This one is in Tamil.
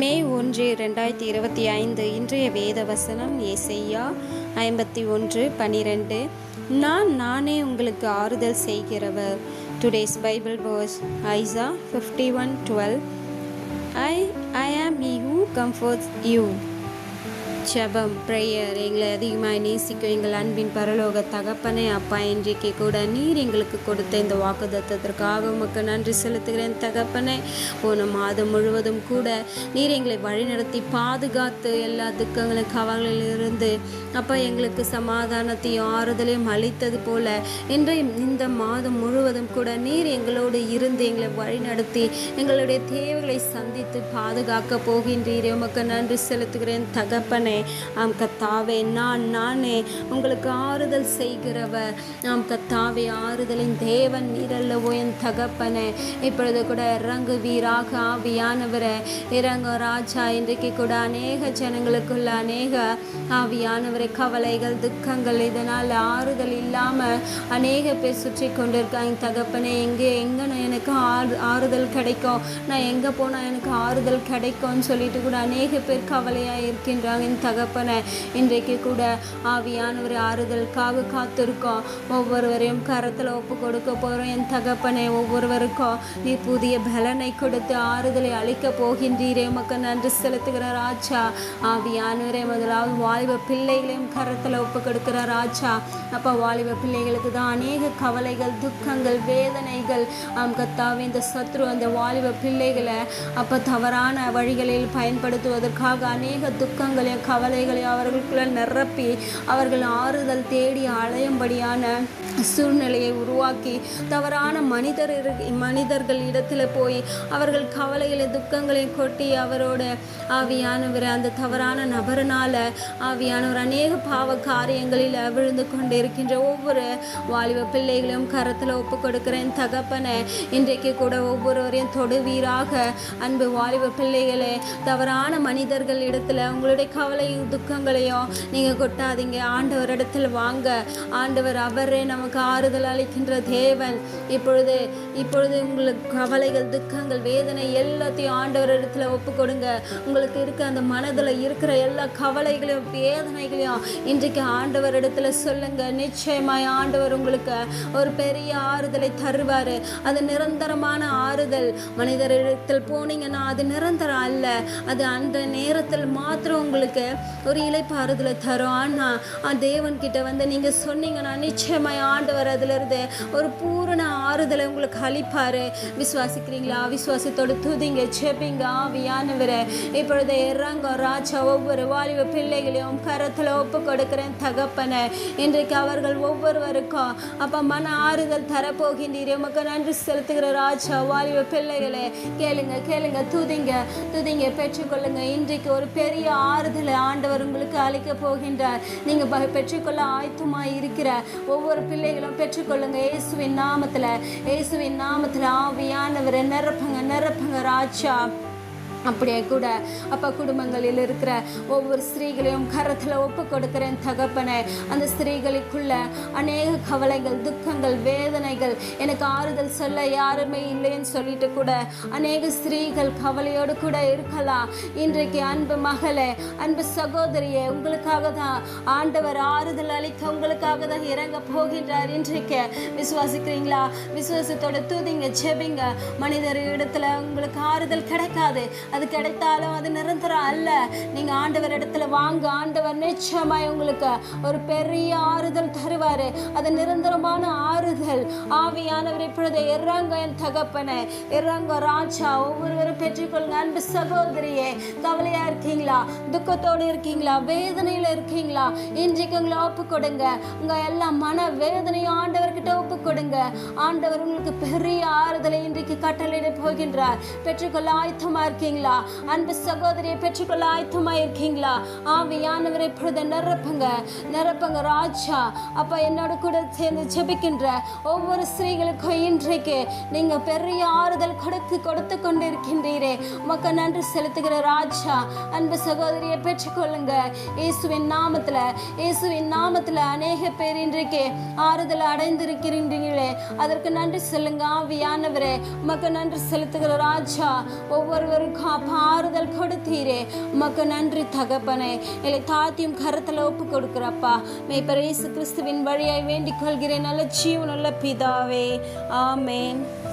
மே ஒன்று ரெண்டாயிரத்தி இருபத்தி ஐந்து இன்றைய வேத வசனம் ஏசையா ஐம்பத்தி ஒன்று பனிரெண்டு. நான் நானே உங்களுக்கு ஆறுதல் செய்கிறவர். Today's Bible verse Isaiah fifty one twelve I I am you who comforts you ஜபம் ப்ரேயர் எங்களை அதிகமாக நேசிக்கும் எங்கள் அன்பின் பரலோக தகப்பனே அப்பா இன்றைக்கு கூட நீர் எங்களுக்கு கொடுத்த இந்த வாக்குதத்தத்திற்காக உமக்கு நன்றி செலுத்துகிறேன் தகப்பனே. போன மாதம் முழுவதும் கூட நீர் எங்களை வழிநடத்தி பாதுகாத்து எல்லா துக்கங்களும் கவலையிலிருந்து அப்பா எங்களுக்கு சமாதானத்தையும் ஆறுதலையும் அளித்தது போல இன்றைய இந்த மாதம் முழுவதும் கூட நீர் எங்களோடு இருந்து எங்களை வழிநடத்தி எங்களுடைய தேவைகளை சந்தித்து பாதுகாக்க போகின்றீரே. உமக்கு நன்றி செலுத்துகிறேன் தகப்பனே. ஆம் கத்தாவே நான் நானே உங்களுக்கு ஆறுதல் செய்கிறவர். ஆம் கத்தாவே ஆறுதலின் தேவன் நீரல்லவோ என் தகப்பனே. இப்பொழுது கூட இறங்குவீராக ஆவியானவரை. இறங்க ராஜா இன்றைக்கு கூட அநேக ஜனங்களுக்குள்ள அநேக ஆவியானவரை கவலைகள் துக்கங்கள் இதனால் ஆறுதல் இல்லாமல் அநேக பேர் சுற்றி கொண்டிருக்காங்க தகப்பனே எங்கே எங்கே நான் எனக்கு ஆறு ஆறுதல் கிடைக்கும்? நான் எங்கே போனால் எனக்கு ஆறுதல் கிடைக்கும்னு சொல்லிட்டு கூட அநேக பேர் கவலையாக இருக்கின்றாங்க. தகப்பனை. இன்றைக்கு கூட ஆவியானவர் ஆறுதலுக்காக காத்திருக்கோம். ஒவ்வொருவரையும் கரத்தில் ஒப்பு கொடுக்க போகிறோம் என் தகப்பனை ஒவ்வொருவருக்கும் நீ புதிய பலனை கொடுத்து ஆறுதலை அளிக்க போகின்றீரே. உமக்கு நன்றி செலுத்துகிற ராஜா. ஆவியானவரே முதலாவது வாலிப பிள்ளைகளையும் கரத்தில் ஒப்பு கொடுக்கிற ராஜா. அப்போ வாலிப பிள்ளைகளுக்கு தான் அநேக கவலைகள் துக்கங்கள் வேதனைகள். ஆம் கத்தாவே இந்த சத்ரு அந்த வாலிப பிள்ளைகளை அப்போ தவறான வழிகளில் பயன்படுத்துவதற்காக அநேக துக்கங்களையும் கவலைகளை அவர்களுக்குள்ள நிரப்பி அவர்கள் ஆறுதல் தேடி அலையும்படியான சூழ்நிலையை உருவாக்கி தவறான மனிதர் இரு மனிதர்கள் இடத்துல போய் அவர்கள் கவலைகளை துக்கங்களை கொட்டி அவரோட ஆவியானவர் அந்த தவறான நபரனால் ஆவியானவர் அநேக பாவ காரியங்களில் விழுந்து கொண்டு இருக்கின்ற ஒவ்வொரு வாலிப பிள்ளைகளையும் கரத்தில் ஒப்பு கொடுக்கிறேன். தகப்பனை இன்றைக்கு கூட ஒவ்வொருவரையும் தொடுவீராக. அன்பு வாலிப பிள்ளைகளே தவறான மனிதர்கள் இடத்துல உங்களுடைய கவலை கவலையும் துக்கங்களையும் நீங்கள் கொட்டாதீங்க. ஆண்டவர் இடத்தில் வாங்க. ஆண்டவர் அவரே நமக்கு ஆறுதல் அளிக்கின்ற தேவன். இப்பொழுது இப்பொழுது உங்களுக்கு கவலைகள் துக்கங்கள் வேதனை எல்லாத்தையும் ஆண்டவர் இடத்துல ஒப்பு கொடுங்க உங்களுக்கு இருக்க அந்த மனதில் இருக்கிற எல்லா கவலைகளையும் வேதனைகளையும் இன்றைக்கு ஆண்டவர் இடத்துல சொல்லுங்க. நிச்சயமாய் ஆண்டவர் உங்களுக்கு ஒரு பெரிய ஆறுதலை தருவார். அது நிரந்தரமான ஆறுதல். மனிதரிடத்தில் போனீங்கன்னா அது நிரந்தரம் அல்ல. அது அந்த நேரத்தில் மாத்திரம் உங்களுக்கு ஒரு இலைப்பாறுதலை தரும். ஆனால் தேவன் தேவன்கிட்ட வந்து நீங்கள் சொன்னீங்கன்னா நிச்சயமாக ஆண்டவர் அதிலிருந்து ஒரு பூரண ஆறுதலை உங்களுக்கு அளிப்பார். விசுவாசிக்கிறீங்களா? விசுவாசத்தோடு துதிங்க செபிங்க ஆவியானவரை. இப்பொழுது இறங்க ராஜா ஒவ்வொரு வாலிப பிள்ளைகளையும் கரத்தில் ஒப்பு கொடுக்கிறேன் தகப்பனை. இன்றைக்கு அவர்கள் ஒவ்வொருவருக்கும் அப்போ மன ஆறுதல் தரப்போகின்றீர். உமக்கு நன்றி செலுத்துகிற ராஜா வாலிப பிள்ளைகளே கேளுங்க கேளுங்க துதிங்க துதிங்க பெற்றுக்கொள்ளுங்க. இன்றைக்கு ஒரு பெரிய ஆறுதலை ஆண்டவர் உங்களுக்கு அளிக்க போகின்றார். நீங்கள் ப- பெற்றுக்கொள்ள ஆயத்தமாக இருக்கிற ஒவ்வொரு பிள்ளைகளும் பெற்றுக்கொள்ளுங்க. இயேசுவின் நாமத்தில் இயேசுவின் நாமத்தில் ஆவியானவரை நிரப்புங்க நிரப்புங்க ராஜா. அப்படியே கூட அப்போ குடும்பங்களில் இருக்கிற ஒவ்வொரு ஸ்திரீகளையும் கரத்தில் ஒப்பு கொடுக்கிறேன் தகப்பனை. அந்த ஸ்திரீகளுக்குள்ள அநேக கவலைகள் துக்கங்கள் வேதனைகள் எனக்கு ஆறுதல் சொல்ல யாருமே இல்லைன்னு சொல்லிட்டு கூட அநேக ஸ்திரீகள் கவலையோடு கூட இருக்கலாம். இன்றைக்கு அன்பு மகளே அன்பு சகோதரியே உங்களுக்காக தான் ஆண்டவர் ஆறுதல் அளிக்க உங்களுக்காக தான் இறங்க போகின்றார் இன்றைக்கு. விசுவாசிக்கிறீங்களா? விசுவாசத்தோட தூதிங்க செபிங்க மனிதர் இடத்துல உங்களுக்கு ஆறுதல் கிடைக்காது. அது கிடைத்தாலும் அது நிரந்தரம் அல்ல. நீங்க ஆண்டவர் இடத்துல வாங்க. ஆண்டவர் நிச்சயமாய் உங்களுக்கு ஒரு பெரிய ஆறுதல் தருவாரு. அது நிரந்தரமான ஆறுதல். ஆவியானவர் இப்பொழுது இறங்க என் தகப்பனை. இறங்க ராஜா. ஒவ்வொருவரும் பெற்றுக்கொள்ளுங்க. அன்பு சகோதரியே கவலையா இருக்கீங்களா? துக்கத்தோடு இருக்கீங்களா? வேதனையில இருக்கீங்களா? இன்றைக்கு உங்களை ஒப்பு கொடுங்க உங்க எல்லா மன வேதனையும் ஆண்டவர்கிட்ட ஆண்டவர் உங்களுக்கு பெரிய ஆறுதலை இன்றைக்கு கட்டளையிட போகின்றார். பெற்றுக்கொள்ள ஆயத்தமா இருக்கீங்களா? அன்பு சகோதரியை பெற்றுக்கொள்ள ஆயத்தமா இருக்கீங்களா? ஆவியானவரை இப்பொழுது நிரப்புங்க. நிரப்புங்க ராஜா. அப்ப என்னோட கூட சேர்ந்து ஜெபிக்கின்ற ஒவ்வொரு ஸ்திரீகளுக்கும் இன்றைக்கு நீங்க பெரிய ஆறுதல் கொடுத்து கொடுத்து கொண்டு இருக்கின்றீரே மக்கள் நன்றி செலுத்துகிற ராஜா. அன்பு சகோதரியை பெற்றுக்கொள்ளுங்க. இயேசுவின் நாமத்துல இயேசுவின் நாமத்துல அநேக பேர் இன்றைக்கு ஆறுதல் அடைந்திருக்கிறீங்க அதற்கு நன்றி சொல்லுங்க ஆவியானவரே. உமக்கு நன்றி செலுத்துகிற ராஜா ஒவ்வொருவருக்கும் பாறுதல் கொடுத்தீரே. உமக்கு நன்றி தகப்பனே. இல்லை தாத்தியும் கரத்தில் ஒப்பு கொடுக்குறப்பா. மேய்ப்பர் இயேசு கிறிஸ்துவின் வழியாய் வேண்டிக் கொள்கிறேன். நல்ல ஜீவனுள்ள பிதாவே. ஆமேன்.